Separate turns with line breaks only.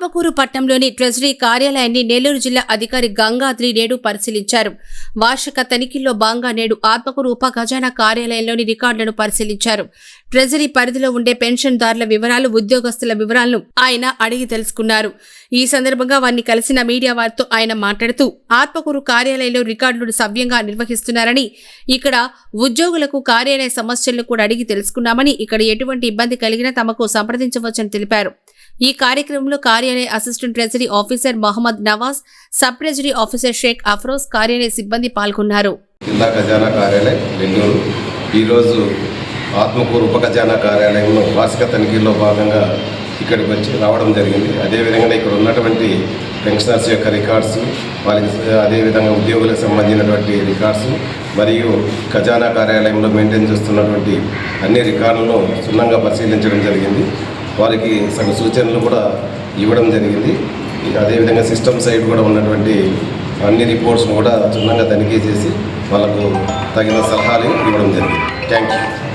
ఆత్మకూరు పట్టణంలోని ట్రెజరీ కార్యాలయాన్ని నెల్లూరు జిల్లా అధికారి గంగాద్రి నేడు పరిశీలించారు. వార్షిక తనిఖీల్లో భాగంగా నేడు ఆత్మకూరు ఉప ఖజానా కార్యాలయంలోని రికార్డులను పరిశీలించారు. ట్రెజరీ పరిధిలో ఉండే పెన్షన్దారుల వివరాలు ఉద్యోగస్తుల వివరాలను ఆయన అడిగి తెలుసుకున్నారు. ఈ సందర్భంగా వారిని కలిసిన మీడియా వారితో ఆయన మాట్లాడుతూ ఆత్మకూరు కార్యాలయంలో రికార్డులను సవ్యంగా నిర్వహిస్తున్నారని ఇక్కడ ఉద్యోగులకు కార్యాలయ సమస్యలను కూడా అడిగి తెలుసుకున్నామని ఇక్కడ ఎటువంటి ఇబ్బంది కలిగినా తమకు సంప్రదించవచ్చని తెలిపారు. ఈ కార్యక్రమంలో కార్యాలయ assistant treasury officer Mohammed Nawaz sub treasury officer Sheikh Afroz కార్యాలయ సిబ్బంది పాల్గొన్నారు.
జిల్లా ఖజానా కార్యాలయం బెంగళూరు. ఈరోజు ఆత్మకూరు ఉప ఖజానా కార్యాలయంలో వార్షిక తనిఖీల్లో భాగంగా ఇక్కడికి వచ్చి రావడం జరిగింది. అదేవిధంగా ఇక్కడ ఉన్నటువంటి పెన్షనర్స్ యొక్క రికార్డ్స్ వాళ్ళకి అదేవిధంగా ఉద్యోగులకు సంబంధించినటువంటి రికార్డ్స్ మరియు ఖజానా కార్యాలయంలో మెయింటైన్ చేస్తున్నటువంటి అన్ని రికార్డులను క్షుణ్ణంగా పరిశీలించడం జరిగింది. వారికి సగ సూచనలు కూడా ఇవ్వడం జరిగింది. అదేవిధంగా సిస్టమ్ సైడ్ కూడా ఉన్నటువంటి అన్ని రిపోర్ట్స్ను కూడా క్షుణ్ణంగా తనిఖీ చేసి వాళ్ళకు తగిన సలహాలు ఇవ్వడం జరిగింది. Thank you.